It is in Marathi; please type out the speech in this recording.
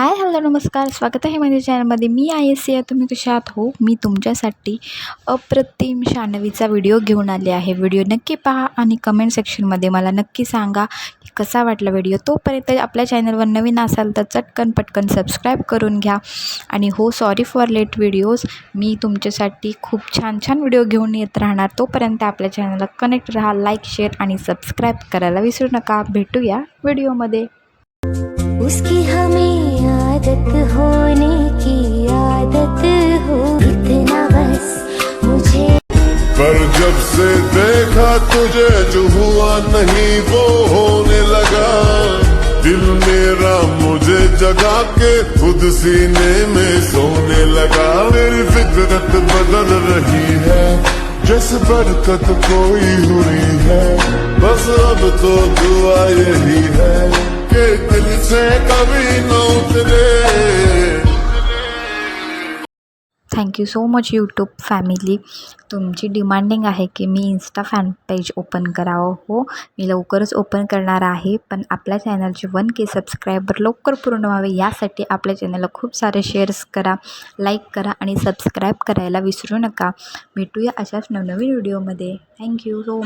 हाय हॅलो नमस्कार. स्वागत आहे माझ्या चॅनलमध्ये मी आय एस सी तुम्ही कशा आहात? हो मी तुमच्यासाठी अप्रतिम शानवीचा व्हिडिओ घेऊन आले आहे. व्हिडिओ नक्की पहा आणि कमेंट सेक्शनमध्ये मला नक्की सांगा की कसा वाटला व्हिडिओ तोपर्यंत आपल्या चॅनलवर नवीन असाल तर चटकन पटकन सबस्क्राईब करून घ्या. आणि हो सॉरी फॉर लेट व्हिडिओज मी तुमच्यासाठी खूप छान छान व्हिडिओ घेऊन येत राहणार. तोपर्यंत आपल्या चॅनलला कनेक्ट राहा लाईक शेअर आणि सबस्क्राईब करायला विसरू नका. भेटूया व्हिडिओमध्ये उसकी हमें जब से देखा तुझे जो हुआ नहीं वो होने लगा। दिल मेरा मुझे जगा के खुद सीने में सोने लगा। मेरी फितरत बदल रही है जिस बरकत कोई हुई है। बस अब तो दुआ यही है कि दिल से कभी न thank you so much YouTube family तुमची डिमांडिंग आहे की मी इन्स्टा फॅन पेज ओपन करावं. हो मी लवकरच ओपन करणार आहे. पण आपल्या चॅनलचे वन के सबस्क्रायबर लवकर पूर्ण व्हावे यासाठी आपल्या चॅनलला खूप सारे शेअर्स करा लाईक करा आणि सबस्क्राईब करायला विसरू नका. भेटूया अशाच नवनवीन व्हिडिओमध्ये थँक्यू सो